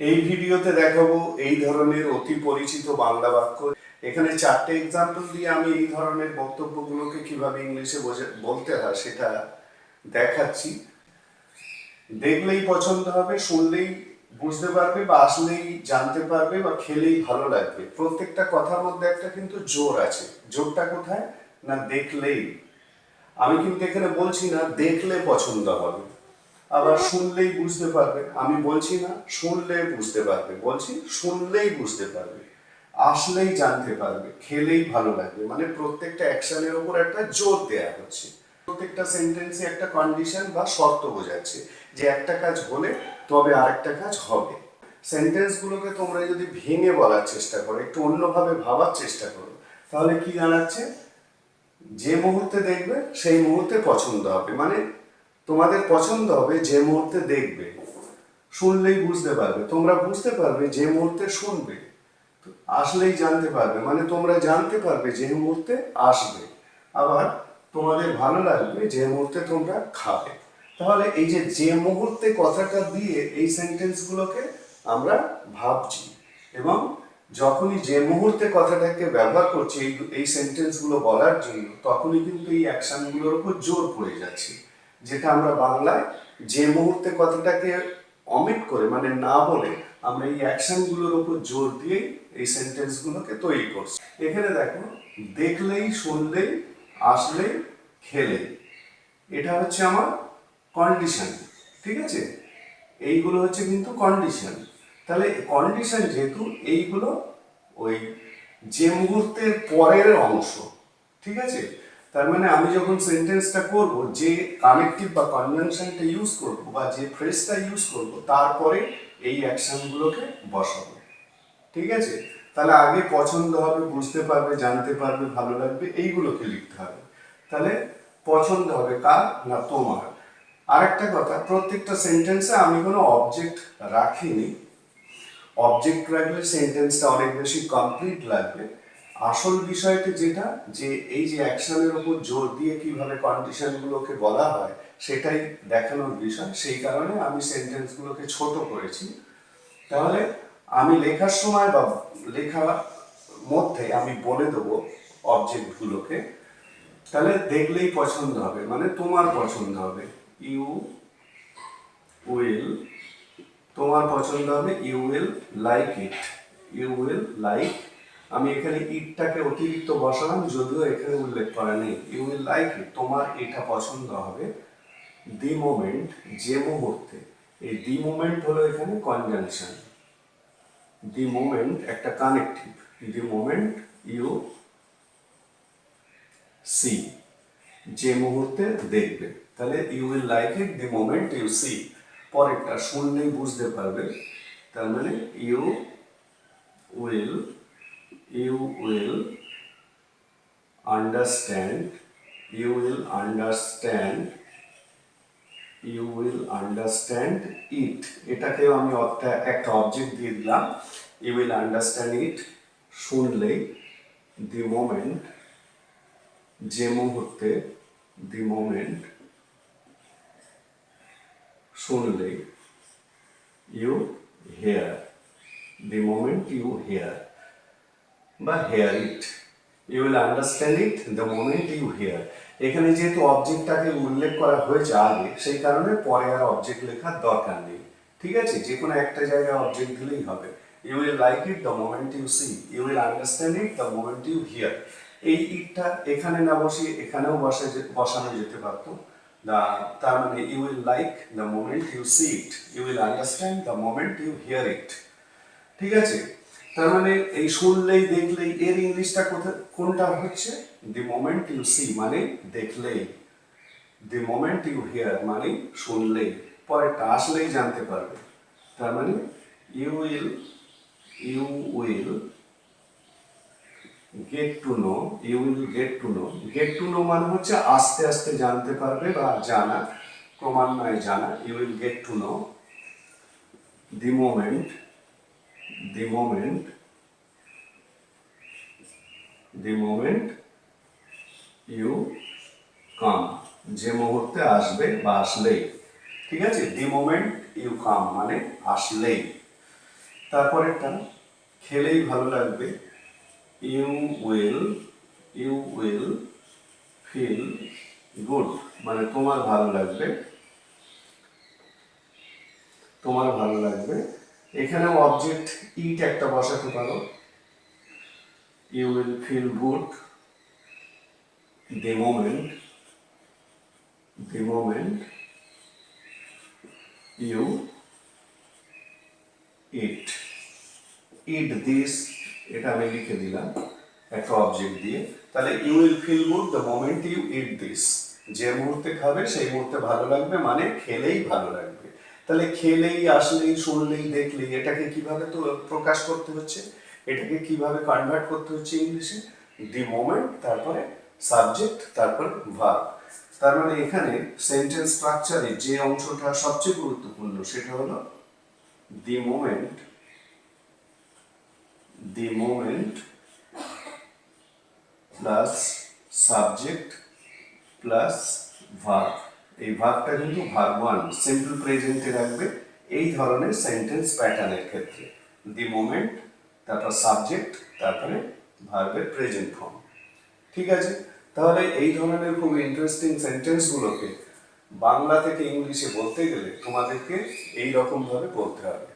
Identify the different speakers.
Speaker 1: এই ভিডিওতে দেখাবো এই ধরনের অতি পরিচিত বাংলা বাক্য। এখানে চারটে এক্সাম্পল দিয়ে আমি এই ধরনের বক্তব্যগুলোকে কীভাবে ইংলিশে বলতে হয় সেটা দেখাচ্ছি। দেখলেই পছন্দ হবে, শুনলেই বুঝতে পারবে বা আসলেই জানতে পারবে বা খেলেই ভালো লাগবে। প্রত্যেকটা কথার মধ্যে একটা কিন্তু জোর আছে। জোরটা কোথায়? না দেখলেই। আমি কিন্তু এখানে বলছি না, দেখলে পছন্দ হবে। আবার শুনলেই বুঝতে পারবে। আমি বলছি না শুনলে বুঝতে পারবে। বলছি, শুনলেই বুঝতে পারবে। আসলেই জানতে পারবে, খেলেই ভালো লাগবে। মানে প্রত্যেকটা অ্যাকশনের উপর একটা জোর দেয়া হচ্ছে। প্রত্যেকটা সেন্টেন্সে একটা কন্ডিশন বা শর্ত বোঝাচ্ছে যে একটা কাজ হলে তবে আরেকটা কাজ হবে। সেন্টেন্সগুলোকে তোমরা যদি ভেঙে বলার চেষ্টা করো, একটু অন্যভাবে ভাবার চেষ্টা করো, তাহলে কি জানাচ্ছে? যে মুহূর্তে দেখবে, সেই মুহূর্তে পছন্দ হবে। মানে তোমাদের পছন্দ হবে যে মুহূর্তে দেখবে। শুনলেই বুঝতে পারবে। তোমরা বুঝতে পারবে যে মুহূর্তে শুনবে। আসলেই জানতে পারবে। মানে তোমরা জানতে পারবে যে মুহূর্তে আসবে। আবার তোমাদের ভালো লাগবে যে মুহূর্তে তোমরা খাবে। তাহলে এই যে যে মুহূর্তে কথাটা দিয়ে এই সেন্টেন্সগুলোকে আমরা ভাবছি এবং যখনই যে মুহূর্তে কথাটাকে ব্যবহার করছি এই সেন্টেন্সগুলো বলার জন্য তখনই কিন্তু এই অ্যাকশনগুলোর উপর জোর পড়ে যাচ্ছে। যেটা আমরা বাংলায় যে মুহূর্তে কথাটাকে অমিট করে মানে না বলে, আমরা এই অ্যাকশনগুলোর উপর জোর দিয়ে এই সেন্টেন্সগুলোকে তৈরি করছি। এখানে দেখো, দেখলেই, শুনলেই, আসলেই, খেলে। এটা হচ্ছে আমার কন্ডিশন ঠিক আছে? এইগুলো হচ্ছে কিন্তু কন্ডিশন তাহলে কন্ডিশন যেহেতু, এইগুলো ওই যে মুহূর্তের পরের অংশ, ঠিক আছে? তার মানে আমি যখন সেন্টেন্সটা করব, যে কানেক্টিভ বা কনভেনশনটা ইউজ করব বা যে ফ্রেজটা ইউজ করব, তারপরে এই অ্যাকশনগুলোকে বসাবো। ঠিক আছে? তাহলে আগে পছন্দ হবে, বুঝতে পারবে, জানতে পারবে, ভালো লাগবে, এইগুলোকে লিখতে হবে। তাহলে পছন্দ হবে কার না তোমার? আরেকটা কথা, প্রত্যেকটা সেন্টেন্সে আমি কোনো অবজেক্ট রাখিনি। অবজেক্ট রাখলে সেন্টেন্সটা অনেক বেশি কমপ্লিট লাগবে। আসল বিষয়টা যেটা, যে এই যে অ্যাকশনের উপর জোর দিয়ে কীভাবে কন্ডিশনগুলোকে বলা হয়, সেটাই দেখানোর বিষয়। সেই কারণে আমি সেন্টেন্সগুলোকে ছোট করেছি। তাহলে আমি লেখার সময় বা লেখার মধ্যে আমি বলে দেবো অবজেক্টগুলোকে তাহলে দেখলেই পছন্দ হবে মানে তোমার পছন্দ হবে। ইউ উইল তোমার পছন্দ হবে you will like it you will like আমি এখানে ইটটাকে অতিরিক্ত বসালাম, যদিও এখানে উল্লেখ করা নেই। ইউ উইল লাইক ইট তোমার এটা পছন্দ হবে দি মোমেন্ট যে মুহূর্তে। এই দি মোমেন্ট হলো এখানে কনজাংশন দি মোমেন্ট একটা connective the moment you see যে মুহূর্তে দেখবে। তাহলে you will like it the moment you see পরেরটা শুনলেই বুঝতে পারবে। তার মানে you will you will understand you will understand you will understand it এটাকেও আমি একটা- অবজেক্ট দিয়ে দিলাম। ইউ উইল আন্ডারস্ট্যান্ড ইট শুনলেই দি মোমেন্ট যে মুহূর্তে দি মোমেন্ট শুনলে you hear the moment you hear বা hear it you will understand it the moment you hear এখানে যেহেতু অবজেক্টটাকে উল্লেখ করা হয়েছে আগে, সেই কারণে পরে আর অবজেক্ট লেখার দরকার নেই। ঠিক আছে? যে কোনো একটা জায়গায় অবজেক্ট দিলেই হবে। You will like it the moment you see you will understand it the moment you hear এই ইটটা এখানে না বসিয়ে এখানেও বসে বসানো যেতে পারতো। তার মানে you will like the moment you see it you will understand the moment you hear it ঠিক আছে? তার মানে এই শুনলেই, দেখলেই, এর ইংলিশটা কোথা কোনটা হচ্ছে? দি মোমেন্ট ইউ সি মানে দেখলেই। দি মোমেন্ট ইউ হিয়ার মানে শুনলেই। পরেরটা আসলেই জানতে পারবে। তার মানে you will you will get to know you will get to know get to know মানে হচ্ছে আস্তে আস্তে জানতে পারবে বা জানা, ক্রমান্বয়ে জানা। You will get to know the moment the moment the moment you come, যে মুহূর্তে আসবে বা আসলেই, ঠিক আছে? দি মোমেন্ট ইউ কাম মানে আসলেই। তারপরেরটা, খেলেই ভালো লাগবে। You will you will feel good মানে তোমার ভালো লাগবে। তোমার ভালো লাগবে। এখানেও অবজেক্ট ইট একটা বসাতে পারো। You will feel good the moment the moment you eat. Eat this, এটা আমি লিখে দিলাম একটা অবজেক্ট দিয়ে। তাহলে you will feel good the moment you eat this যে মুহূর্তে খাবে, সেই মুহূর্তে ভালো লাগবে মানে খেলেই ভালো লাগবে। তাহলে খেলেই, আসলেই, শুনলেই, দেখলেই, এটাকে কীভাবে তো প্রকাশ করতে হচ্ছে? এটাকে কীভাবে কনভার্ট করতে হচ্ছে ইংলিশে? দি মোমেন্ট তারপরে সাবজেক্ট তারপরে ভার্ব তার মানে এখানে সেন্টেন্স স্ট্রাকচারে যে অংশটা সবচেয়ে গুরুত্বপূর্ণ, সেটা হলো the moment the moment plus subject plus verb এই ভার্বটা কিন্তু ভার্ব ওয়ান সিম্পল প্রেজেন্টে রাখবে এই ধরনের সেন্টেন্স প্যাটার্নের ক্ষেত্রে। দি মোমেন্ট তারপর সাবজেক্ট তারপরে ভার্বের প্রেজেন্ট ফর্ম ঠিক আছে? তাহলে এই ধরনের খুব ইন্টারেস্টিং সেন্টেন্সগুলোকে বাংলা থেকে ইংলিশে বলতে গেলে তোমাদেরকে এই রকমভাবে বলতে হবে।